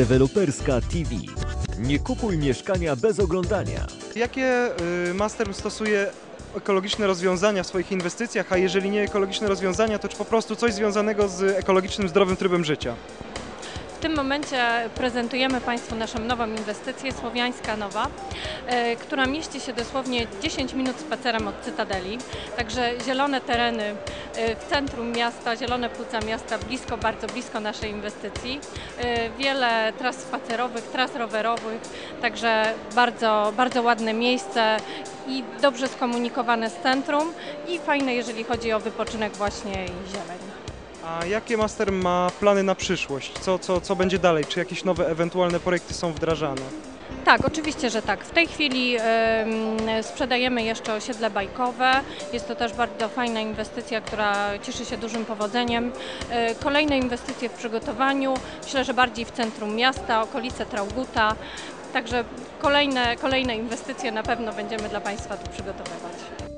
Deweloperska TV. Nie kupuj mieszkania bez oglądania. Jakie y, Master stosuje ekologiczne rozwiązania w swoich inwestycjach, a jeżeli nie ekologiczne rozwiązania, to czy po prostu coś związanego z ekologicznym, zdrowym trybem życia? W tym momencie prezentujemy Państwu naszą nową inwestycję Słowiańska Nowa, e, która mieści się dosłownie 10 minut spacerem od Cytadeli. Także zielone tereny e, w centrum miasta, zielone płuca miasta, blisko, bardzo blisko naszej inwestycji. E, Wiele tras spacerowych, tras rowerowych, także bardzo, bardzo ładne miejsce i dobrze skomunikowane z centrum i fajne, jeżeli chodzi o wypoczynek właśnie i zieleń. A jakie Master ma plany na przyszłość? Co, co, co będzie dalej? Czy jakieś nowe ewentualne projekty są wdrażane? Tak, oczywiście, że tak. W tej chwili em, sprzedajemy jeszcze osiedle bajkowe. Jest to też bardzo fajna inwestycja, która cieszy się dużym powodzeniem. E, Kolejne inwestycje w przygotowaniu, myślę, że bardziej w centrum miasta, okolice Trauguta. Także kolejne, kolejne inwestycje na pewno będziemy dla Państwa tu przygotowywać.